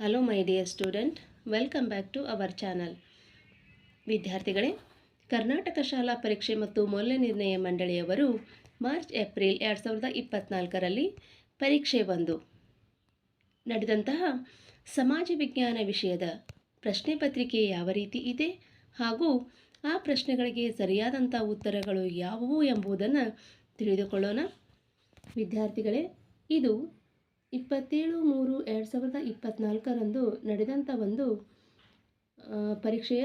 Hello my dear student welcome back to our channel ವಿದ್ಯಾರ್ಥಿಗಳೇ, ಕರ್ನಾಟಕ ಶಾಲಾ ಪರೀಕ್ಷೆ ಮತ್ತು ಮೌಲ್ಯ ನಿರ್ಣಯ ಮಂಡಳಿಯವರು ಮಾರ್ಚ್, ಏಪ್ರಿಲ್ ಎರಡು ಸಾವಿರದ ಇಪ್ಪತ್ತ್ನಾಲ್ಕರಲ್ಲಿ ಪರೀಕ್ಷೆ ಒಂದು. ನಡೆದಂತಹ ಸಮಾಜ ವಿಜ್ಞಾನ ವಿಷಯದ ಪ್ರಶ್ನೆ ಪತ್ರಿಕೆ ಯಾವ ರೀತಿ ಇದೆ ಹಾಗೂ ಆ ಪ್ರಶ್ನೆಗಳಿಗೆ ಸರಿಯಾದಂಥ ಉತ್ತರಗಳು ಯಾವುವು ಎಂಬುದನ್ನು ತಿಳಿದುಕೊಳ್ಳೋಣ. ವಿದ್ಯಾರ್ಥಿಗಳೇ, ಇದು ಇಪ್ಪತ್ತೇಳು ಮೂರು ಎರಡು ಸಾವಿರದ ಇಪ್ಪತ್ತ್ನಾಲ್ಕರಂದು ನಡೆದಂಥ ಒಂದು ಪರೀಕ್ಷೆಯ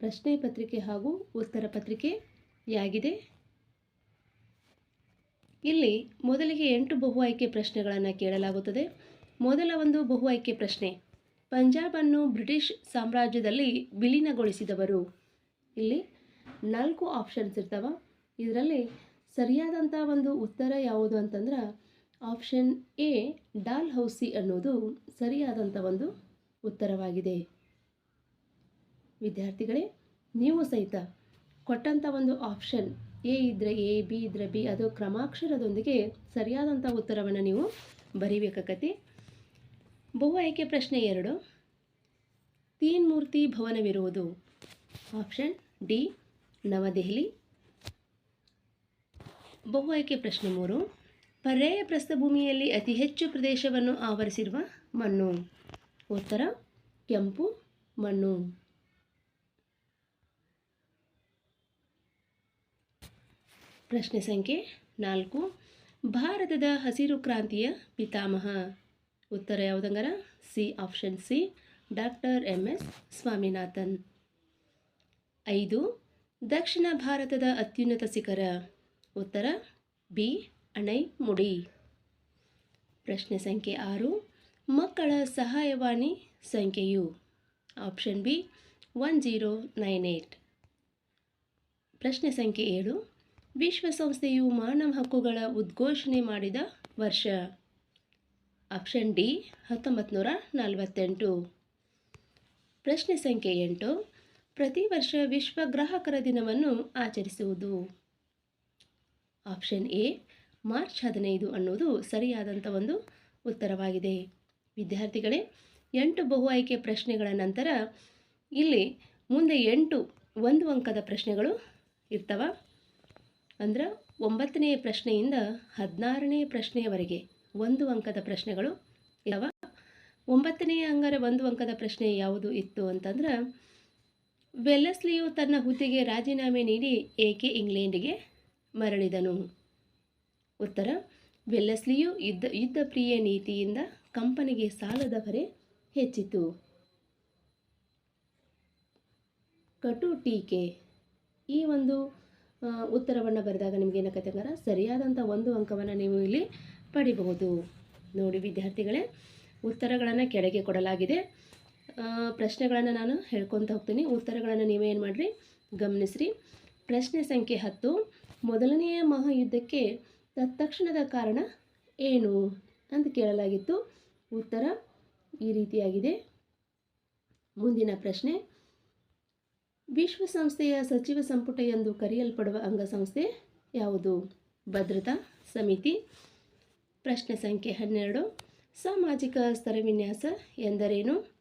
ಪ್ರಶ್ನೆ ಪತ್ರಿಕೆ ಹಾಗೂ ಉತ್ತರ ಪತ್ರಿಕೆಯಾಗಿದೆ. ಇಲ್ಲಿ ಮೊದಲಿಗೆ ಎಂಟು ಬಹು ಆಯ್ಕೆ ಪ್ರಶ್ನೆಗಳನ್ನು ಕೇಳಲಾಗುತ್ತದೆ. ಮೊದಲ ಒಂದು ಬಹು ಆಯ್ಕೆ ಪ್ರಶ್ನೆ, ಪಂಜಾಬನ್ನು ಬ್ರಿಟಿಷ್ ಸಾಮ್ರಾಜ್ಯದಲ್ಲಿ ವಿಲೀನಗೊಳಿಸಿದವರು. ಇಲ್ಲಿ ನಾಲ್ಕು ಆಪ್ಷನ್ಸ್ ಇರ್ತಾವ. ಇದರಲ್ಲಿ ಸರಿಯಾದಂಥ ಒಂದು ಉತ್ತರ ಯಾವುದು ಅಂತಂದ್ರೆ ಆಪ್ಷನ್ ಎ, ಡಾಲ್ ಹೌಸಿ ಅನ್ನೋದು ಸರಿಯಾದಂಥ ಒಂದು ಉತ್ತರವಾಗಿದೆ. ವಿದ್ಯಾರ್ಥಿಗಳೇ, ನೀವು ಸಹಿತ ಕೊಟ್ಟಂಥ ಒಂದು ಆಪ್ಷನ್ ಎ ಇದ್ರೆ ಎ, ಬಿ ಇದ್ದರೆ ಬಿ, ಅದು ಕ್ರಮಾಕ್ಷರದೊಂದಿಗೆ ಸರಿಯಾದಂಥ ಉತ್ತರವನ್ನು ನೀವು ಬರೀಬೇಕಾಗತ್ತೆ. ಬಹು ಆಯ್ಕೆ ಪ್ರಶ್ನೆ ಎರಡು. Teen Murti ಭವನವಿರುವುದು? Option D, Navadehali. ಬಹು ಆಯ್ಕೆ ಪ್ರಶ್ನೆ ಮೂರು. ಪರ್ಯಾಯ ಪ್ರಸ್ಥಭೂಮಿಯಲ್ಲಿ ಅತಿ ಹೆಚ್ಚು ಪ್ರದೇಶವನ್ನು ಆವರಿಸಿರುವ ಮಣ್ಣು. ಉತ್ತರ, ಕೆಂಪು ಮಣ್ಣು. ಪ್ರಶ್ನೆ ಸಂಖ್ಯೆ ನಾಲ್ಕು. ಭಾರತದ ಹಸಿರು ಕ್ರಾಂತಿಯ ಪಿತಾಮಹ. ಉತ್ತರ ಯಾವುದಂಗರ? C, option C, doctor M S Swaminathan. ಐದು. ದಕ್ಷಿಣ ಭಾರತದ ಅತ್ಯುನ್ನತ ಶಿಖರ. ಉತ್ತರ, ಬಿ ಅಣೈಮುಡಿ ಪ್ರಶ್ನೆ ಸಂಖ್ಯೆ ಆರು, ಮಕ್ಕಳ ಸಹಾಯವಾಣಿ ಸಂಖ್ಯೆಯು. Option B, one zero nine eight ಪ್ರಶ್ನೆ ಸಂಖ್ಯೆ ಏಳು, ವಿಶ್ವಸಂಸ್ಥೆಯು ಮಾನವ ಹಕ್ಕುಗಳ ಉದ್ಘೋಷಣೆ ಮಾಡಿದ ವರ್ಷ. ಆಪ್ಷನ್ ಡಿ ಹತ್ತೊಂಬತ್ತು ನೂರ ನಲವತ್ತೆಂಟು. ಪ್ರಶ್ನೆ ಸಂಖ್ಯೆ ಎಂಟು, ಪ್ರತಿ ವರ್ಷ ವಿಶ್ವ ಗ್ರಾಹಕರ ದಿನವನ್ನು ಆಚರಿಸುವುದು. ಆಪ್ಷನ್ ಎ ಮಾರ್ಚ್ ಹದಿನೈದು ಅನ್ನೋದು ಸರಿಯಾದಂಥ ಒಂದು ಉತ್ತರವಾಗಿದೆ. ವಿದ್ಯಾರ್ಥಿಗಳೇ, ಎಂಟು ಬಹು ಆಯ್ಕೆ ಪ್ರಶ್ನೆಗಳ ನಂತರ ಇಲ್ಲಿ ಮುಂದೆ ಎಂಟು ಒಂದು ಅಂಕದ ಪ್ರಶ್ನೆಗಳು ಇರ್ತವ. ಅಂದ್ರೆ ಒಂಬತ್ತನೆಯ ಪ್ರಶ್ನೆಯಿಂದ ಹದಿನಾರನೇ ಪ್ರಶ್ನೆಯವರೆಗೆ ಒಂದು ಅಂಕದ ಪ್ರಶ್ನೆಗಳು ಇದಾವ ಒಂಬತ್ತನೆಯ ಅಂಗರ ಒಂದು ಅಂಕದ ಪ್ರಶ್ನೆ ಯಾವುದು ಇತ್ತು ಅಂತಂದ್ರೆ, ವೆಲ್ಲಸ್ಲಿಯು ತನ್ನ ಹುದ್ದೆಗೆ ರಾಜೀನಾಮೆ ನೀಡಿ ಏಕೆ ಇಂಗ್ಲೆಂಡಿಗೆ ಮರಳಿದನು. ಉತ್ತರ ವೆಲ್ಲಸ್ಲಿಯು ಯುದ್ಧ ಯುದ್ಧ ಪ್ರಿಯ ನೀತಿಯಿಂದ ಕಂಪನಿಗೆ ಸಾಲದ ಹೊರೆ ಹೆಚ್ಚಿತು. ಕಟು ಟೀಕೆ. ಈ ಒಂದು ಉತ್ತರವನ್ನು ಬರೆದಾಗ ನಿಮ್ಗೆ ಹಂಗಾರ? ಸರಿಯಾದಂಥ ಒಂದು ಅಂಕವನ್ನು ನೀವು ಇಲ್ಲಿ ಪಡಿಬಹುದು. ನೋಡಿ ವಿದ್ಯಾರ್ಥಿಗಳೇ, ಉತ್ತರಗಳನ್ನು ಕೆಳಗೆ ಕೊಡಲಾಗಿದೆ. ಪ್ರಶ್ನೆಗಳನ್ನು ನಾನು ಹೇಳ್ಕೊತ ಹೋಗ್ತೀನಿ. ಉತ್ತರಗಳನ್ನು ನೀವೇನು ಮಾಡಿರಿ? ಗಮನಿಸ್ರಿ. ಪ್ರಶ್ನೆ ಸಂಖ್ಯೆ ಹತ್ತು, ಮೊದಲನೆಯ ಮಹಾಯುದ್ಧಕ್ಕೆ ತತ್ಕ್ಷಣದ ಕಾರಣ ಏನು ಅಂತ ಕೇಳಲಾಗಿತ್ತು. ಉತ್ತರ ಈ ರೀತಿಯಾಗಿದೆ. ಮುಂದಿನ ಪ್ರಶ್ನೆ. ವಿಶ್ವಸಂಸ್ಥೆಯ ಸಚಿವ ಸಂಪುಟ ಎಂದು ಕರೆಯಲ್ಪಡುವ ಅಂಗಸಂಸ್ಥೆ ಯಾವುದು? ಭದ್ರತಾ ಸಮಿತಿ. ಪ್ರಶ್ನೆ ಸಂಖ್ಯೆ ಹನ್ನೆರಡು. ಸಾಮಾಜಿಕ ಸ್ತರವಿನ್ಯಾಸ ಎಂದರೇನು?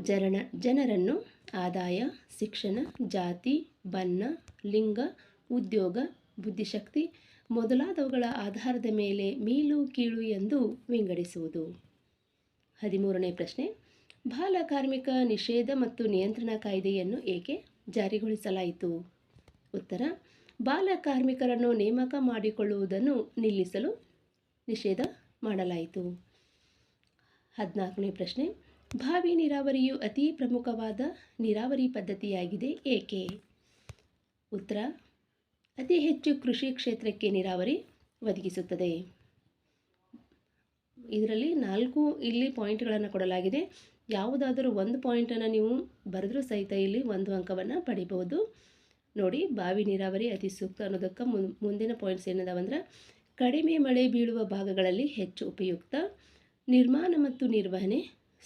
ಜರಣ, ಜನರನ್ನು ಆದಾಯ, ಶಿಕ್ಷಣ, ಜಾತಿ, ಬಣ್ಣ, ಲಿಂಗ, ಉದ್ಯೋಗ, ಬುದ್ಧಿಶಕ್ತಿ ಮೊದಲಾದವುಗಳ ಆಧಾರದ ಮೇಲೆ ಮೀಲು ಕೀಳು ಎಂದು ವಿಂಗಡಿಸುವುದು. ಹದಿಮೂರನೇ ಪ್ರಶ್ನೆ. ಬಾಲ ಕಾರ್ಮಿಕ ನಿಷೇಧ ಮತ್ತು ನಿಯಂತ್ರಣ ಕಾಯ್ದೆಯನ್ನು ಏಕೆ ಜಾರಿಗೊಳಿಸಲಾಯಿತು? ಉತ್ತರ. ಬಾಲ ಕಾರ್ಮಿಕರನ್ನು ನೇಮಕ ಮಾಡಿಕೊಳ್ಳುವುದನ್ನು ನಿಲ್ಲಿಸಲು ನಿಷೇಧ ಮಾಡಲಾಯಿತು. ಹದಿನಾಲ್ಕನೇ ಪ್ರಶ್ನೆ. ಭಾವಿ ನೀರಾವರಿಯು ಅತಿ ಪ್ರಮುಖವಾದ ನೀರಾವರಿ ಪದ್ಧತಿಯಾಗಿದೆ ಏಕೆ? ಉತ್ತರ. ಅತಿ ಹೆಚ್ಚು ಕೃಷಿ ಕ್ಷೇತ್ರಕ್ಕೆ ನೀರಾವರಿ ಒದಗಿಸುತ್ತದೆ. ಇದರಲ್ಲಿ ನಾಲ್ಕು ಇಲ್ಲಿ ಪಾಯಿಂಟ್ಗಳನ್ನು ಕೊಡಲಾಗಿದೆ. ಯಾವುದಾದರೂ ಒಂದು ಪಾಯಿಂಟನ್ನು ನೀವು ಬರೆದರೂ ಸಹಿತ ಇಲ್ಲಿ ಒಂದು ಅಂಕವನ್ನು ಪಡಿಬಹುದು. ನೋಡಿ, ಬಾವಿ ನೀರಾವರಿ ಅತಿ ಸೂಕ್ತ ಅನ್ನೋದಕ್ಕೆ ಮುಂದಿನ ಪಾಯಿಂಟ್ಸ್ ಏನದಾವಂದ್ರೆ ಕಡಿಮೆ ಮಳೆ ಬೀಳುವ ಭಾಗಗಳಲ್ಲಿ ಹೆಚ್ಚು ಉಪಯುಕ್ತ, ನಿರ್ಮಾಣ ಮತ್ತು ನಿರ್ವಹಣೆ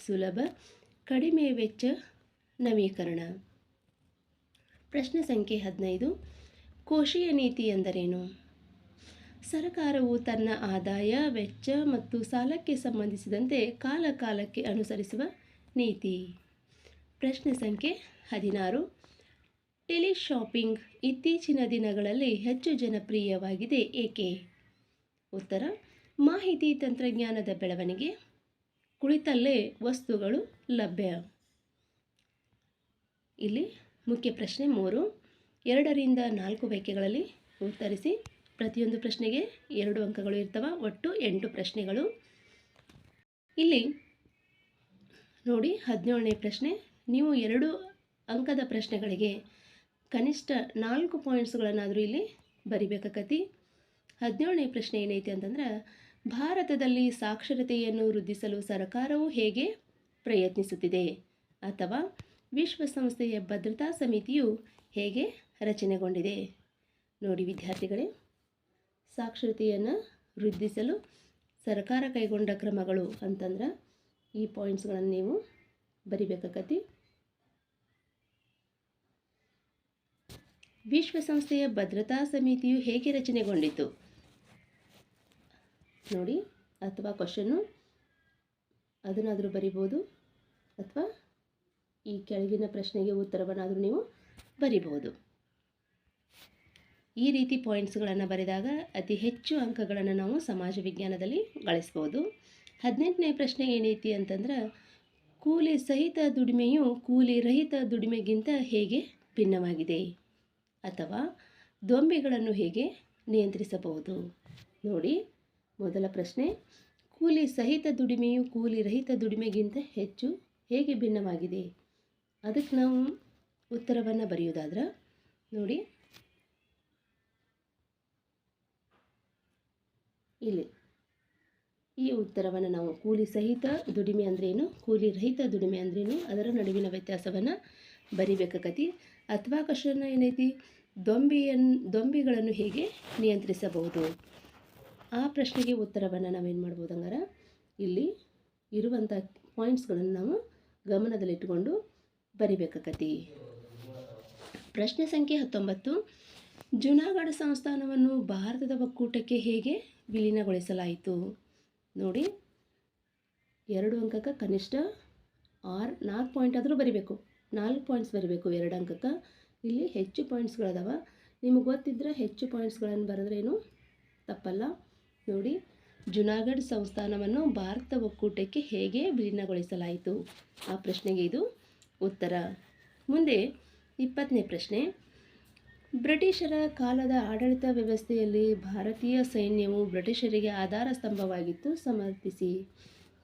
ಸುಲಭ, ಕಡಿಮೆ ವೆಚ್ಚ ನವೀಕರಣ. ಪ್ರಶ್ನೆ ಸಂಖ್ಯೆ ಹದಿನೈದು. ಕೋಶೀಯ ನೀತಿ ಎಂದರೇನು? ಸರಕಾರವು ತನ್ನ ಆದಾಯ, ವೆಚ್ಚ ಮತ್ತು ಸಾಲಕ್ಕೆ ಸಂಬಂಧಿಸಿದಂತೆ ಕಾಲಕಾಲಕ್ಕೆ ಅನುಸರಿಸುವ ನೀತಿ. ಪ್ರಶ್ನೆ ಸಂಖ್ಯೆ ಹದಿನಾರು. ಟೆಲಿಶಾಪಿಂಗ್ ಇತ್ತೀಚಿನ ದಿನಗಳಲ್ಲಿ ಹೆಚ್ಚು ಜನಪ್ರಿಯವಾಗಿದೆ ಏಕೆ? ಉತ್ತರ, ಮಾಹಿತಿ ತಂತ್ರಜ್ಞಾನದ ಬೆಳವಣಿಗೆ, ಕುಳಿತಲ್ಲೇ ವಸ್ತುಗಳು ಲಭ್ಯ. ಇಲ್ಲಿ ಮುಖ್ಯ ಪ್ರಶ್ನೆ ಮೂರು. ಎರಡರಿಂದ ನಾಲ್ಕು ವಾಕ್ಯಗಳಲ್ಲಿ ಉತ್ತರಿಸಿ ಪ್ರತಿಯೊಂದು ಪ್ರಶ್ನೆಗೆ ಎರಡು ಅಂಕಗಳು ಇರ್ತವೆ, ಒಟ್ಟು ಎಂಟು ಪ್ರಶ್ನೆಗಳು. ಇಲ್ಲಿ ನೋಡಿ ಹದಿನೇಳನೇ ಪ್ರಶ್ನೆ, ನೀವು ಎರಡು ಅಂಕದ ಪ್ರಶ್ನೆಗಳಿಗೆ ಕನಿಷ್ಠ ನಾಲ್ಕು ಪಾಯಿಂಟ್ಸ್ಗಳನ್ನಾದರೂ ಇಲ್ಲಿ ಬರಿಬೇಕಾಕತಿ. ಹದಿನೇಳನೇ ಪ್ರಶ್ನೆ ಏನೈತಿ ಅಂತಂದ್ರೆ, ಭಾರತದಲ್ಲಿ ಸಾಕ್ಷರತೆಯನ್ನು ವೃದ್ಧಿಸಲು ಸರ್ಕಾರವು ಹೇಗೆ ಪ್ರಯತ್ನಿಸುತ್ತಿದೆ ಅಥವಾ ವಿಶ್ವಸಂಸ್ಥೆಯ ಭದ್ರತಾ ಸಮಿತಿಯು ಹೇಗೆ ರಚನೆಗೊಂಡಿದೆ. ನೋಡಿ ವಿದ್ಯಾರ್ಥಿಗಳೇ, ಸಾಕ್ಷರತೆಯನ್ನು ವೃದ್ಧಿಸಲು ಸರ್ಕಾರ ಕೈಗೊಂಡ ಕ್ರಮಗಳು ಅಂತಂದ್ರೆ ಈ ಪಾಯಿಂಟ್ಸ್ಗಳನ್ನು ನೀವು ಬರಿಬೇಕಾಕತಿ ವಿಶ್ವಸಂಸ್ಥೆಯ ಭದ್ರತಾ ಸಮಿತಿಯು ಹೇಗೆ ರಚನೆಗೊಂಡಿತು ನೋಡಿ, ಅಥವಾ ಕ್ವಶನ್ನು ಅದನ್ನಾದರೂ ಬರಿಬೋದು, ಅಥವಾ ಈ ಕೆಳಗಿನ ಪ್ರಶ್ನೆಗೆ ಉತ್ತರವನ್ನಾದರೂ ನೀವು ಬರಿಬೋದು. ಈ ರೀತಿ ಪಾಯಿಂಟ್ಸ್ಗಳನ್ನು ಬರೆದಾಗ ಅತಿ ಹೆಚ್ಚು ಅಂಕಗಳನ್ನು ನಾವು ಸಮಾಜ ವಿಜ್ಞಾನದಲ್ಲಿ ಗಳಿಸ್ಬೋದು. ಹದಿನೆಂಟನೇ ಪ್ರಶ್ನೆ ಏನೈತಿ ಅಂತಂದ್ರೆ, ಕೂಲಿ ಸಹಿತ ದುಡಿಮೆಯು ಕೂಲಿ ರಹಿತ ದುಡಿಮೆಗಿಂತ ಹೇಗೆ ಭಿನ್ನವಾಗಿದೆ? ಅಥವಾ ದೊಂಬಿಗಳನ್ನು ಹೇಗೆ ನಿಯಂತ್ರಿಸಬಹುದು? ನೋಡಿ, ಮೊದಲ ಪ್ರಶ್ನೆ, ಕೂಲಿ ಸಹಿತ ದುಡಿಮೆಯು ಕೂಲಿ ರಹಿತ ದುಡಿಮೆಗಿಂತ ಹೆಚ್ಚು ಹೇಗೆ ಭಿನ್ನವಾಗಿದೆ? ಅದಕ್ಕೆ ನಾವು ಉತ್ತರವನ್ನು ಬರೆಯೋದಾದ್ರೆ ನೋಡಿ ಇಲ್ಲಿ. ಈ ಉತ್ತರವನ್ನು ನಾವು ಕೂಲಿ ಸಹಿತ ದುಡಿಮೆ ಅಂದ್ರೇನು? ಕೂಲಿ ರಹಿತ ದುಡಿಮೆ ಅಂದ್ರೇನು? ಅದರ ನಡುವಿನ ವ್ಯತ್ಯಾಸವನ್ನು ಬರಿಬೇಕಾಕತಿ. ಅಥವಾ ಕಷ್ಟನ ಏನೈತಿ? ದೊಂಬಿಯನ್, ದೊಂಬಿಗಳನ್ನು ಹೇಗೆ ನಿಯಂತ್ರಿಸಬಹುದು? ಆ ಪ್ರಶ್ನೆಗೆ ಉತ್ತರವನ್ನು ನಾವೇನು ಮಾಡ್ಬೋದು ಹಂಗಾರೆ? ಇಲ್ಲಿ ಇರುವಂಥ ಪಾಯಿಂಟ್ಸ್ಗಳನ್ನು ನಾವು ಗಮನದಲ್ಲಿಟ್ಟುಕೊಂಡು ಬರಿಬೇಕಾಕತಿ. ಪ್ರಶ್ನೆ ಸಂಖ್ಯೆ ಹತ್ತೊಂಬತ್ತು. ಜುನಾಗಢ ಸಂಸ್ಥಾನವನ್ನು ಭಾರತದ ಒಕ್ಕೂಟಕ್ಕೆ ಹೇಗೆ ವಿಲೀನಗೊಳಿಸಲಾಯಿತು. ನೋಡಿ, ಎರಡು ಅಂಕಕ್ಕೆ ಕನಿಷ್ಠ ಆರು, ನಾಲ್ಕು ಪಾಯಿಂಟ್ ಆದರೂ ಬರಿಬೇಕು. ನಾಲ್ಕು ಪಾಯಿಂಟ್ಸ್ ಬರಿಬೇಕು ಎರಡು ಅಂಕಕ್ಕೆ. ಇಲ್ಲಿ ಹೆಚ್ಚು ಪಾಯಿಂಟ್ಸ್ಗಳದಾವ ನಿಮಗೆ ಗೊತ್ತಿದ್ದರೆ ಹೆಚ್ಚು ಪಾಯಿಂಟ್ಸ್ಗಳನ್ನು ಬರೆದ್ರೇನು ತಪ್ಪಲ್ಲ. ನೋಡಿ ಜುನಾಗಢ್ ಸಂಸ್ಥಾನವನ್ನು ಭಾರತ ಒಕ್ಕೂಟಕ್ಕೆ ಹೇಗೆ ವಿಲೀನಗೊಳಿಸಲಾಯಿತು? ಆ ಪ್ರಶ್ನೆಗೆ ಇದು ಉತ್ತರ. ಮುಂದೆ ಇಪ್ಪತ್ತನೇ ಪ್ರಶ್ನೆ. ಬ್ರಿಟಿಷರ ಕಾಲದ ಆಡಳಿತ ವ್ಯವಸ್ಥೆಯಲ್ಲಿ ಭಾರತೀಯ ಸೈನ್ಯವು ಬ್ರಿಟಿಷರಿಗೆ ಆಧಾರ ಸ್ತಂಭವಾಗಿತ್ತು. ಸಮರ್ಥಿಸಿ.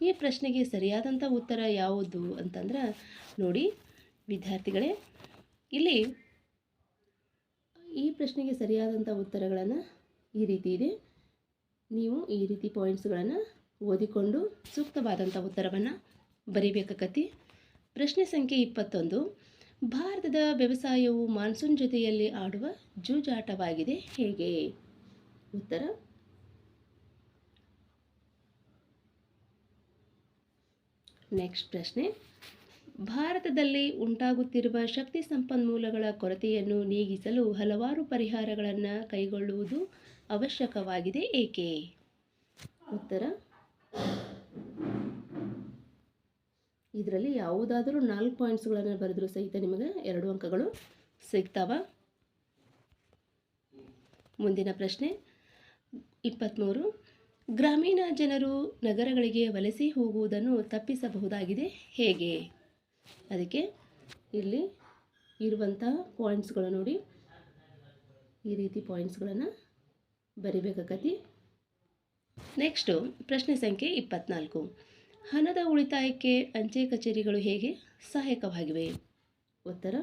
ಈ ಪ್ರಶ್ನೆಗೆ ಸರಿಯಾದಂಥ ಉತ್ತರ ಯಾವುದು ಅಂತಂದ್ರೆ, ನೋಡಿ ವಿದ್ಯಾರ್ಥಿಗಳೇ, ಇಲ್ಲಿ ಈ ಪ್ರಶ್ನೆಗೆ ಸರಿಯಾದಂಥ ಉತ್ತರಗಳನ್ನು ಈ ರೀತಿ ಇದೆ. ನೀವು ಈ ರೀತಿ ಪಾಯಿಂಟ್ಸ್ಗಳನ್ನು ಓದಿಕೊಂಡು ಸೂಕ್ತವಾದಂಥ ಉತ್ತರವನ್ನು ಬರಿಬೇಕಾಕತಿ. ಪ್ರಶ್ನೆ ಸಂಖ್ಯೆ ಇಪ್ಪತ್ತೊಂದು. ಭಾರತದ ವ್ಯವಸಾಯವು ಮಾನ್ಸೂನ್ ಜೊತೆಯಲ್ಲಿ ಆಡುವ ಜೂಜಾಟವಾಗಿದೆ. ಹೇಗೆ? ಉತ್ತರ. ನೆಕ್ಸ್ಟ್ ಪ್ರಶ್ನೆ. ಭಾರತದಲ್ಲಿ ಉಂಟಾಗುತ್ತಿರುವ ಶಕ್ತಿ ಸಂಪನ್ಮೂಲಗಳ ಕೊರತೆಯನ್ನು ನೀಗಿಸಲು ಹಲವಾರು ಪರಿಹಾರಗಳನ್ನು ಕೈಗೊಳ್ಳುವುದು ಅವಶ್ಯಕವಾಗಿದೆ. ಏಕೆ? ಉತ್ತರ. ಇದರಲ್ಲಿ ಯಾವುದಾದರೂ ನಾಲ್ಕು ಪಾಯಿಂಟ್ಸ್ಗಳನ್ನು ಬರೆದರೂ ಸಹಿತ ನಿಮಗೆ ಎರಡು ಅಂಕಗಳು ಸಿಗ್ತಾವ. ಮುಂದಿನ ಪ್ರಶ್ನೆ ಇಪ್ಪತ್ತ್ಮೂರು ಗ್ರಾಮೀಣ ಜನರು ನಗರಗಳಿಗೆ ವಲಸೆ ಹೋಗುವುದನ್ನು ತಪ್ಪಿಸಬಹುದಾಗಿದೆ ಹೇಗೆ? ಅದಕ್ಕೆ ಇಲ್ಲಿ ಇರುವಂಥ ಪಾಯಿಂಟ್ಸ್ಗಳು ನೋಡಿ. ಈ ರೀತಿ ಪಾಯಿಂಟ್ಸ್ಗಳನ್ನು ಬರಿಬೇಕಾಕತಿ ನೆಕ್ಸ್ಟು ಪ್ರಶ್ನೆ ಸಂಖ್ಯೆ ಇಪ್ಪತ್ನಾಲ್ಕು. ಹಣದ ಉಳಿತಾಯಕ್ಕೆ ಅಂಚೆ ಕಚೇರಿಗಳು ಹೇಗೆ ಸಹಾಯಕವಾಗಿವೆ? ಉತ್ತರ.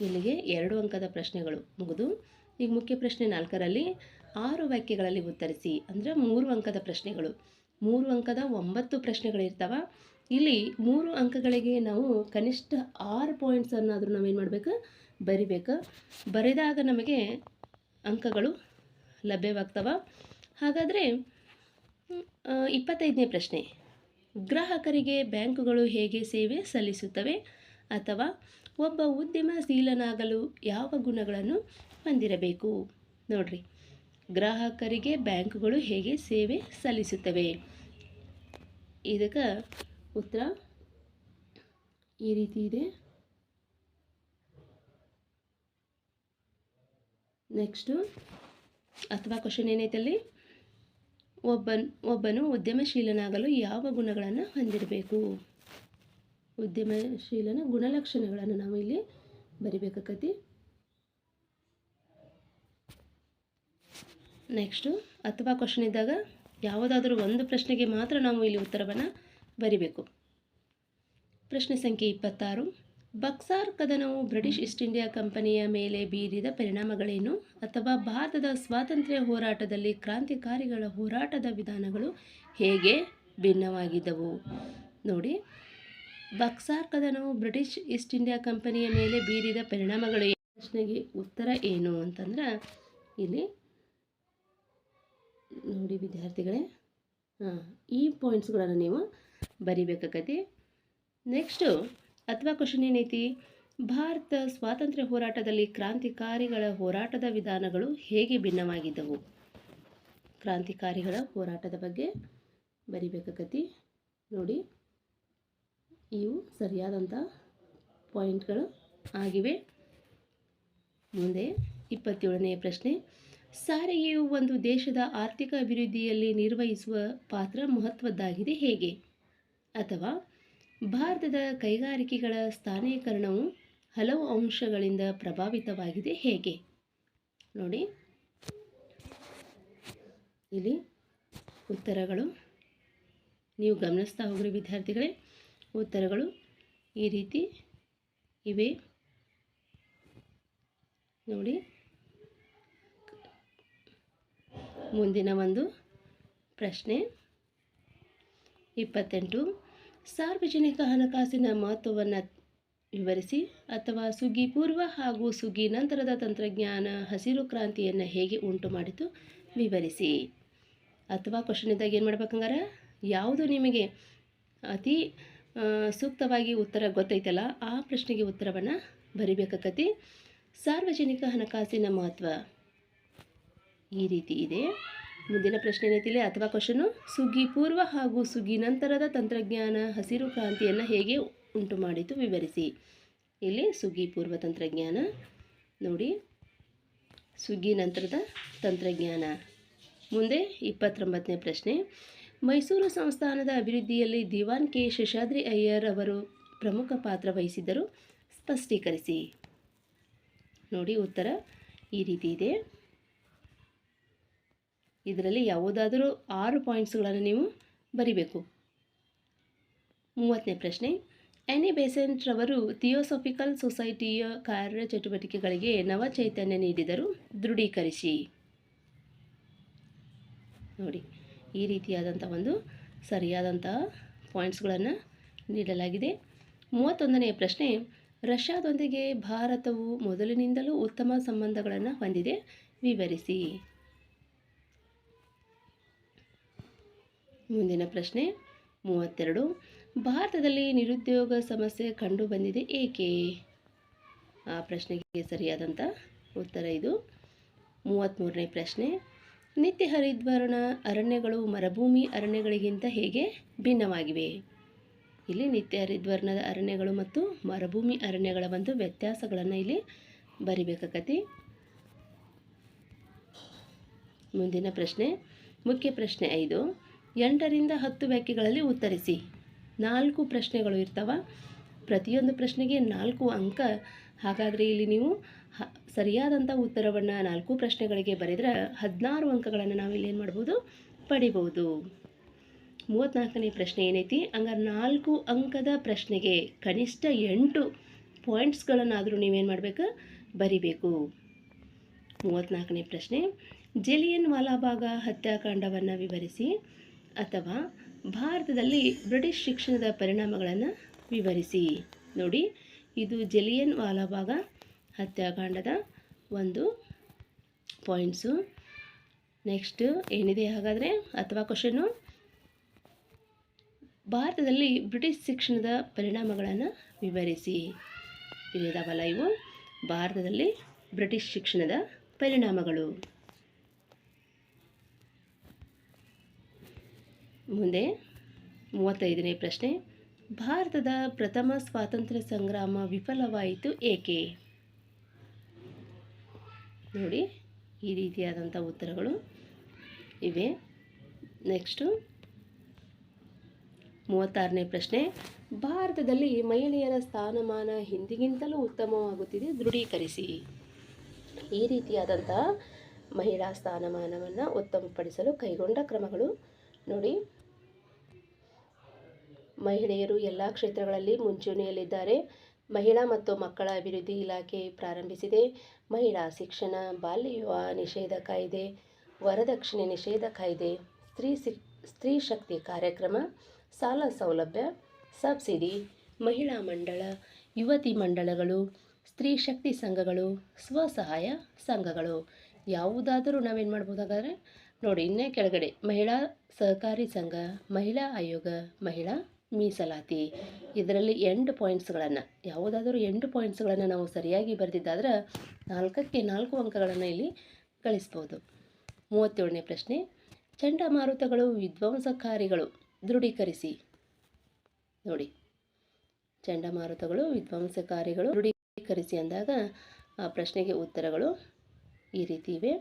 ಇಲ್ಲಿಗೆ ಎರಡು ಅಂಕದ ಪ್ರಶ್ನೆಗಳು ಮುಗಿದು, ಈಗ ಮುಖ್ಯ ಪ್ರಶ್ನೆ ನಾಲ್ಕರಲ್ಲಿ ಆರು ವಾಕ್ಯಗಳಲ್ಲಿ ಉತ್ತರಿಸಿ. ಅಂದರೆ ಮೂರು ಅಂಕದ ಪ್ರಶ್ನೆಗಳು. ಮೂರು ಅಂಕದ ಒಂಬತ್ತು ಪ್ರಶ್ನೆಗಳಿರ್ತಾವ. ಇಲ್ಲಿ ಮೂರು ಅಂಕಗಳಿಗೆ ನಾವು ಕನಿಷ್ಠ ಆರು ಪಾಯಿಂಟ್ಸನ್ನಾದರೂ ನಾವೇನು ಮಾಡಬೇಕು? ಬರಿಬೇಕು. ಬರೆದಾಗ ನಮಗೆ ಅಂಕಗಳು ಲಭ್ಯವಾಗ್ತವ. ಹಾಗಾದರೆ ಇಪ್ಪತ್ತೈದನೇ ಪ್ರಶ್ನೆ. ಗ್ರಾಹಕರಿಗೆ ಬ್ಯಾಂಕುಗಳು ಹೇಗೆ ಸೇವೆ ಸಲ್ಲಿಸುತ್ತವೆ? ಅಥವಾ ಒಬ್ಬ ಉದ್ಯಮಶೀಲನಾಗಲು ಯಾವ ಗುಣಗಳನ್ನು ಹೊಂದಿರಬೇಕು? ನೋಡ್ರಿ. ಗ್ರಾಹಕರಿಗೆ ಬ್ಯಾಂಕುಗಳು ಹೇಗೆ ಸೇವೆ ಸಲ್ಲಿಸುತ್ತವೆ? ಇದಕ್ಕೆ ಉತ್ತರ ಈ ರೀತಿ ಇದೆ. ನೆಕ್ಸ್ಟು ಅಥವಾ ಕ್ವಶನ್ ಏನೈತಲ್ಲಿ ಒಬ್ಬನ್, ಒಬ್ಬನು ಉದ್ಯಮಶೀಲನಾಗಲು ಯಾವ ಗುಣಗಳನ್ನು ಹೊಂದಿರಬೇಕು? ಉದ್ಯಮಶೀಲನ ಗುಣಲಕ್ಷಣಗಳನ್ನು ನಾವು ಇಲ್ಲಿ ಬರಿಬೇಕಾಕತಿ. ನೆಕ್ಸ್ಟು ಅಥವಾ ಕ್ವಶನ್ ಇದ್ದಾಗ ಯಾವುದಾದ್ರೂ ಒಂದು ಪ್ರಶ್ನೆಗೆ ಮಾತ್ರ ನಾವು ಇಲ್ಲಿ ಉತ್ತರವನ್ನು ಬರಿಬೇಕು. ಪ್ರಶ್ನೆ ಸಂಖ್ಯೆ ಇಪ್ಪತ್ತಾರು. ಬಕ್ಸಾರ್ ಕದನವು ಬ್ರಿಟಿಷ್ ಈಸ್ಟ್ ಇಂಡಿಯಾ ಕಂಪನಿಯ ಮೇಲೆ ಬೀರಿದ ಪರಿಣಾಮಗಳೇನು? ಅಥವಾ ಭಾರತದ ಸ್ವಾತಂತ್ರ್ಯ ಹೋರಾಟದಲ್ಲಿ ಕ್ರಾಂತಿಕಾರಿಗಳ ಹೋರಾಟದ ವಿಧಾನಗಳು ಹೇಗೆ ಭಿನ್ನವಾಗಿದ್ದವು? ನೋಡಿ, ಬಕ್ಸಾರ್ ಕದನವು ಬ್ರಿಟಿಷ್ ಈಸ್ಟ್ ಇಂಡಿಯಾ ಕಂಪನಿಯ ಮೇಲೆ ಬೀರಿದ ಪರಿಣಾಮಗಳು. ಪ್ರಶ್ನೆಗೆ ಉತ್ತರ ಏನು ಅಂತಂದ್ರೆ, ಇಲ್ಲಿ ನೋಡಿ ವಿದ್ಯಾರ್ಥಿಗಳೇ, ಹಾಂ, ಈ ಪಾಯಿಂಟ್ಸ್ಗಳನ್ನು ನೀವು ಬರಿಬೇಕಾಗತ್ತೆ. ನೆಕ್ಸ್ಟು ಅಥವಾ ಕ್ವಶನ್ ಏನೈತಿ ಭಾರತ ಸ್ವಾತಂತ್ರ್ಯ ಹೋರಾಟದಲ್ಲಿ ಕ್ರಾಂತಿಕಾರಿಗಳ ಹೋರಾಟದ ವಿಧಾನಗಳು ಹೇಗೆ ಭಿನ್ನವಾಗಿದ್ದವು? ಕ್ರಾಂತಿಕಾರಿಗಳ ಹೋರಾಟದ ಬಗ್ಗೆ ಬರಿಬೇಕಾಗತಿ ನೋಡಿ, ಇವು ಸರಿಯಾದಂಥ ಪಾಯಿಂಟ್ಗಳು ಆಗಿವೆ. ಮುಂದೆ ಇಪ್ಪತ್ತೇಳನೆಯ ಪ್ರಶ್ನೆ. ಸಾರಿಗೆಯು ಒಂದು ದೇಶದ ಆರ್ಥಿಕ ಅಭಿವೃದ್ಧಿಯಲ್ಲಿ ನಿರ್ವಹಿಸುವ ಪಾತ್ರ ಮಹತ್ವದ್ದಾಗಿದೆ ಹೇಗೆ? ಅಥವಾ ಭಾರತದ ಕೈಗಾರಿಕೆಗಳ ಸ್ಥಾನೀಕರಣವು ಹಲವು ಅಂಶಗಳಿಂದ ಪ್ರಭಾವಿತವಾಗಿದೆ. ಹೇಗೆ? ನೋಡಿ. ಇಲ್ಲಿ ಉತ್ತರಗಳು. ನೀವು ಗಮನಿಸ್ತಾ ಹೋಗ್ರಿ ವಿದ್ಯಾರ್ಥಿಗಳೇ. ಉತ್ತರಗಳು ಈ ರೀತಿ ಇವೆ. ನೋಡಿ. ಮುಂದಿನ ಒಂದು ಪ್ರಶ್ನೆ. ಇಪ್ಪತ್ತೆಂಟು. ಸಾರ್ವಜನಿಕ ಹಣಕಾಸಿನ ಮಹತ್ವವನ್ನು ವಿವರಿಸಿ ಅಥವಾ ಸುಗ್ಗಿ ಪೂರ್ವ ಹಾಗೂ ಸುಗ್ಗಿ ನಂತರದ ತಂತ್ರಜ್ಞಾನ ಹಸಿರು ಕ್ರಾಂತಿಯನ್ನು ಹೇಗೆ ಉಂಟು ಮಾಡಿತು ವಿವರಿಸಿ. ಅಥವಾ ಕ್ವಶನ್ ಇದ್ದಾಗ ಏನು ಮಾಡ್ಬೇಕಂಗಾರೆ ಯಾವುದು ನಿಮಗೆ ಅತಿ ಸೂಕ್ತವಾಗಿ ಉತ್ತರ ಗೊತ್ತೈತಲ್ಲ ಆ ಪ್ರಶ್ನೆಗೆ ಉತ್ತರವನ್ನು ಬರಿಬೇಕಾಕತಿ. ಸಾರ್ವಜನಿಕ ಹಣಕಾಸಿನ ಮಹತ್ವ ಈ ರೀತಿ ಇದೆ. ಮುಂದಿನ ಪ್ರಶ್ನೆ ಏನೈತಿಲ್ಲ? ಅಥವಾ ಕ್ವಶನು ಸುಗ್ಗಿ ಪೂರ್ವ ಹಾಗೂ ಸುಗ್ಗಿ ನಂತರದ ತಂತ್ರಜ್ಞಾನ ಹಸಿರು ಕ್ರಾಂತಿಯನ್ನು ಹೇಗೆ ಉಂಟು ಮಾಡಿತು? ವಿವರಿಸಿ. ಇಲ್ಲಿ ಸುಗ್ಗಿ ಪೂರ್ವ ತಂತ್ರಜ್ಞಾನ. ನೋಡಿ. ಸುಗ್ಗಿ ನಂತರದ ತಂತ್ರಜ್ಞಾನ. ಮುಂದೆ ಇಪ್ಪತ್ತೊಂಬತ್ತನೇ ಪ್ರಶ್ನೆ. ಮೈಸೂರು ಸಂಸ್ಥಾನದ ಅಭಿವೃದ್ಧಿಯಲ್ಲಿ ದಿವಾನ್ ಕೆ. ಶೇಷಾದ್ರಿ ಅಯ್ಯರ್ ಅವರು ಪ್ರಮುಖ ಪಾತ್ರ ವಹಿಸಿದ್ದರು. ಸ್ಪಷ್ಟೀಕರಿಸಿ. ನೋಡಿ, ಉತ್ತರ ಈ ರೀತಿ ಇದೆ. ಇದರಲ್ಲಿ ಯಾವುದಾದರೂ ಆರು ಪಾಯಿಂಟ್ಸ್ಗಳನ್ನು ನೀವು ಬರಿಬೇಕು. ಮೂವತ್ತನೇ ಪ್ರಶ್ನೆ ಎನಿ ಬೇಸೆಂಟ್ ರವರು ಥಿಯೋಸಫಿಕಲ್ ಸೊಸೈಟಿಯ ಕಾರ್ಯಚಟುವಟಿಕೆಗಳಿಗೆ ನವ ಚೈತನ್ಯ ನೀಡಿದರು ದೃಢೀಕರಿಸಿ. ನೋಡಿ, ಈ ರೀತಿಯಾದಂಥ ಒಂದು ಸರಿಯಾದಂತಹ ಪಾಯಿಂಟ್ಸ್ಗಳನ್ನು ನೀಡಲಾಗಿದೆ. ಮೂವತ್ತೊಂದನೆಯ ಪ್ರಶ್ನೆ, ರಷ್ಯಾದೊಂದಿಗೆ ಭಾರತವು ಮೊದಲಿನಿಂದಲೂ ಉತ್ತಮ ಸಂಬಂಧಗಳನ್ನು ಹೊಂದಿದೆ. ವಿವರಿಸಿ. ಮುಂದಿನ ಪ್ರಶ್ನೆ ಮೂವತ್ತೆರಡು. ಭಾರತದಲ್ಲಿ ನಿರುದ್ಯೋಗ ಸಮಸ್ಯೆ ಕಂಡು ಬಂದಿದೆ ಏಕೆ? ಆ ಪ್ರಶ್ನೆಗೆ ಸರಿಯಾದಂಥ ಉತ್ತರ ಇದು. ಮೂವತ್ತ್ಮೂರನೇ ಪ್ರಶ್ನೆ, ನಿತ್ಯ ಹರಿದ್ವರ್ಣ ಅರಣ್ಯಗಳು ಮರುಭೂಮಿ ಅರಣ್ಯಗಳಿಗಿಂತ ಹೇಗೆ ಭಿನ್ನವಾಗಿವೆ? ಇಲ್ಲಿ ನಿತ್ಯ ಹರಿದ್ವರ್ಣದ ಅರಣ್ಯಗಳು ಮತ್ತು ಮರುಭೂಮಿ ಅರಣ್ಯಗಳ ಒಂದು ವ್ಯತ್ಯಾಸಗಳನ್ನು ಇಲ್ಲಿ ಬರಿಬೇಕಾಗತಿ. ಮುಂದಿನ ಪ್ರಶ್ನೆ, ಮುಖ್ಯ ಪ್ರಶ್ನೆ ಐದು. ಎಂಟರಿಂದ ಹತ್ತು ವ್ಯಾಖ್ಯೆಗಳಲ್ಲಿ ಉತ್ತರಿಸಿ. ನಾಲ್ಕು ಪ್ರಶ್ನೆಗಳು ಇರ್ತವ. ಪ್ರತಿಯೊಂದು ಪ್ರಶ್ನೆಗೆ ನಾಲ್ಕು ಅಂಕ. ಹಾಗಾದರೆ ಇಲ್ಲಿ ನೀವು ಹ ಸರಿಯಾದಂಥ ಉತ್ತರವನ್ನು ನಾಲ್ಕು ಪ್ರಶ್ನೆಗಳಿಗೆ ಬರೆದ್ರೆ ಹದಿನಾರು ಅಂಕಗಳನ್ನು ನಾವು ಇಲ್ಲಿ ಏನು ಮಾಡ್ಬೋದು? ಪಡಿಬೋದು. ಮೂವತ್ತ್ನಾಲ್ಕನೇ ಪ್ರಶ್ನೆ ಏನೈತಿ? ಹಂಗಾರೆ ನಾಲ್ಕು ಅಂಕದ ಪ್ರಶ್ನೆಗೆ ಕನಿಷ್ಠ ಎಂಟು ಪಾಯಿಂಟ್ಸ್ಗಳನ್ನಾದರೂ ನೀವೇನು ಮಾಡಬೇಕು? ಬರಿಬೇಕು. ಮೂವತ್ತ್ನಾಲ್ಕನೇ ಪ್ರಶ್ನೆ, ಜಲಿಯನ್ ವಾಲಾಬಾಗ ಹತ್ಯಾಕಾಂಡವನ್ನು ವಿವರಿಸಿ. ಅಥವಾ ಭಾರತದಲ್ಲಿ ಬ್ರಿಟಿಷ್ ಶಿಕ್ಷಣದ ಪರಿಣಾಮಗಳನ್ನು ವಿವರಿಸಿ. ನೋಡಿ, ಇದು ಜಲಿಯನ್ ವಾಲಾಬಾಗ ಹತ್ಯಾಕಾಂಡದ ಒಂದು ಪಾಯಿಂಟ್ಸು. ನೆಕ್ಸ್ಟ್ ಏನಿದೆ ಹಾಗಾದರೆ? ಅಥವಾ ಕ್ವಶನು ಭಾರತದಲ್ಲಿ ಬ್ರಿಟಿಷ್ ಶಿಕ್ಷಣದ ಪರಿಣಾಮಗಳನ್ನು ವಿವರಿಸಿ. ಇಲ್ಲಿದಾವಲ್ಲ ಇವು ಭಾರತದಲ್ಲಿ ಬ್ರಿಟಿಷ್ ಶಿಕ್ಷಣದ ಪರಿಣಾಮಗಳು. ಮುಂದೆ ಮೂವತ್ತೈದನೇ ಪ್ರಶ್ನೆ. ಭಾರತದ ಪ್ರಥಮ ಸ್ವಾತಂತ್ರ್ಯ ಸಂಗ್ರಾಮ ವಿಫಲವಾಯಿತು ಏಕೆ? ನೋಡಿ, ಈ ರೀತಿಯಾದಂಥ ಉತ್ತರಗಳು ಇವೆ. ನೆಕ್ಸ್ಟು ಮೂವತ್ತಾರನೇ ಪ್ರಶ್ನೆ. ಭಾರತದಲ್ಲಿ ಮಹಿಳೆಯರ ಸ್ಥಾನಮಾನ ಹಿಂದಿಗಿಂತಲೂ ಉತ್ತಮವಾಗುತ್ತಿದೆ, ದೃಢೀಕರಿಸಿ. ಈ ರೀತಿಯಾದಂಥ ಮಹಿಳಾ ಸ್ಥಾನಮಾನವನ್ನು ಉತ್ತಮಪಡಿಸಲು ಕೈಗೊಂಡ ಕ್ರಮಗಳು ನೋಡಿ. ಮಹಿಳೆಯರು ಎಲ್ಲ ಕ್ಷೇತ್ರಗಳಲ್ಲಿ ಮುಂಚೂಣಿಯಲ್ಲಿದ್ದಾರೆ. ಮಹಿಳಾ ಮತ್ತು ಮಕ್ಕಳ ಅಭಿವೃದ್ಧಿ ಇಲಾಖೆ ಪ್ರಾರಂಭಿಸಿದೆ. ಮಹಿಳಾ ಶಿಕ್ಷಣ, ಬಾಲ್ಯ ವಿವಾಹ ನಿಷೇಧ ಕಾಯ್ದೆ, ವರದಕ್ಷಿಣೆ ನಿಷೇಧ ಕಾಯ್ದೆ, ಸ್ತ್ರೀ ಸಿಕ್ ಸ್ತ್ರೀ ಶಕ್ತಿ ಕಾರ್ಯಕ್ರಮ, ಸಾಲ ಸೌಲಭ್ಯ, ಸಬ್ಸಿಡಿ, ಮಹಿಳಾ ಮಂಡಳ, ಯುವತಿ ಮಂಡಳಗಳು, ಸ್ತ್ರೀ ಶಕ್ತಿ ಸಂಘಗಳು ಸ್ವಸಹಾಯ ಸಂಘಗಳು. ಯಾವುದಾದರೂ ನಾವೇನು ಮಾಡ್ಬೋದು ಹಾಗಾದರೆ ನೋಡಿ ಇನ್ನೇ ಕೆಳಗಡೆ ಮಹಿಳಾ ಸಹಕಾರಿ ಸಂಘ, ಮಹಿಳಾ ಆಯೋಗ, ಮಹಿಳಾ ಮೀಸಲಾತಿ. ಇದರಲ್ಲಿ ಎಂಟು ಪಾಯಿಂಟ್ಸ್ಗಳನ್ನು ಯಾವುದಾದರೂ ಎಂಟು ಪಾಯಿಂಟ್ಸ್ಗಳನ್ನು ನಾವು ಸರಿಯಾಗಿ ಬರೆದಿದ್ದಾದ್ರೆ ನಾಲ್ಕಕ್ಕೆ ನಾಲ್ಕು ಅಂಕಗಳನ್ನು ಇಲ್ಲಿ ಗಳಿಸ್ಬೋದು. ಮೂವತ್ತೇಳನೇ ಪ್ರಶ್ನೆ, ಚಂಡಮಾರುತಗಳು ವಿಧ್ವಂಸಕಾರಿಗಳು, ದೃಢೀಕರಿಸಿ. ನೋಡಿ, ಚಂಡಮಾರುತಗಳು ವಿಧ್ವಂಸಕಾರಿಗಳು, ದೃಢೀಕರಿಸಿ ಅಂದಾಗ ಆ ಪ್ರಶ್ನೆಗೆ ಉತ್ತರಗಳು ಈ ರೀತಿ ಇವೆ.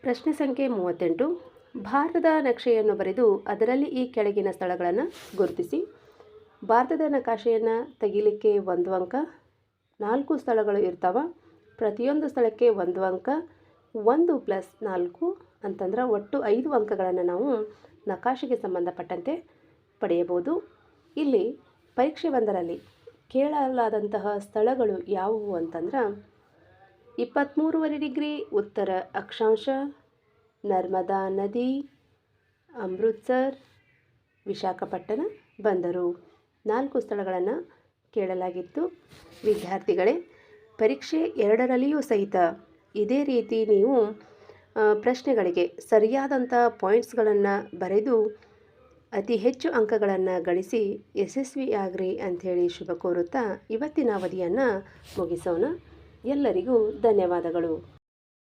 ಪ್ರಶ್ನೆ ಸಂಖ್ಯೆ ಮೂವತ್ತೆಂಟು ಭಾರತದ ನಕ್ಷೆಯನ್ನು ಬರೆದು ಅದರಲ್ಲಿ ಈ ಕೆಳಗಿನ ಸ್ಥಳಗಳನ್ನು ಗುರುತಿಸಿ. ಭಾರತದ ನಕಾಶೆಯನ್ನು ತೆಗಿಲಿಕ್ಕೆ ಒಂದು ಅಂಕ, ನಾಲ್ಕು ಸ್ಥಳಗಳು ಇರ್ತಾವ. ಪ್ರತಿಯೊಂದು ಸ್ಥಳಕ್ಕೆ ಒಂದು ಅಂಕ, ಒಂದು ಪ್ಲಸ್ ನಾಲ್ಕು ಅಂತಂದ್ರೆ ಒಟ್ಟು ಐದು ಅಂಕಗಳನ್ನು ನಾವು ನಕಾಶೆಗೆ ಸಂಬಂಧಪಟ್ಟಂತೆ ಪಡೆಯಬಹುದು. ಇಲ್ಲಿ ಪರೀಕ್ಷೆ ಒಂದರಲ್ಲಿ ಕೇಳಲಾದಂತಹ ಸ್ಥಳಗಳು ಯಾವುವು ಅಂತಂದ್ರೆ ಇಪ್ಪತ್ತ್ಮೂರುವರೆ ಡಿಗ್ರಿ ಉತ್ತರ ಅಕ್ಷಾಂಶ ನರ್ಮದಾ ನದಿ, ಅಮೃತ್ಸರ್, ವಿಶಾಖಪಟ್ಟಣ ಬಂದರು. ನಾಲ್ಕು ಸ್ಥಳಗಳನ್ನು ಕೇಳಲಾಗಿತ್ತು. ವಿದ್ಯಾರ್ಥಿಗಳೇ, ಪರೀಕ್ಷೆ ಎರಡರಲ್ಲಿಯೂ ಸಹಿತ ಇದೇ ರೀತಿ ನೀವು ಪ್ರಶ್ನೆಗಳಿಗೆ ಸರಿಯಾದಂಥ ಪಾಯಿಂಟ್ಸ್ಗಳನ್ನು ಬರೆದು, ಅತಿ ಹೆಚ್ಚು ಅಂಕಗಳನ್ನು ಗಳಿಸಿ ಯಶಸ್ವಿಯಾಗ್ರಿ ಅಂಥೇಳಿ ಶುಭ ಕೋರುತ್ತಾ ಇವತ್ತಿನ ಅವಧಿಯನ್ನು ಮುಗಿಸೋಣ. ಎಲ್ಲರಿಗೂ ಧನ್ಯವಾದಗಳು.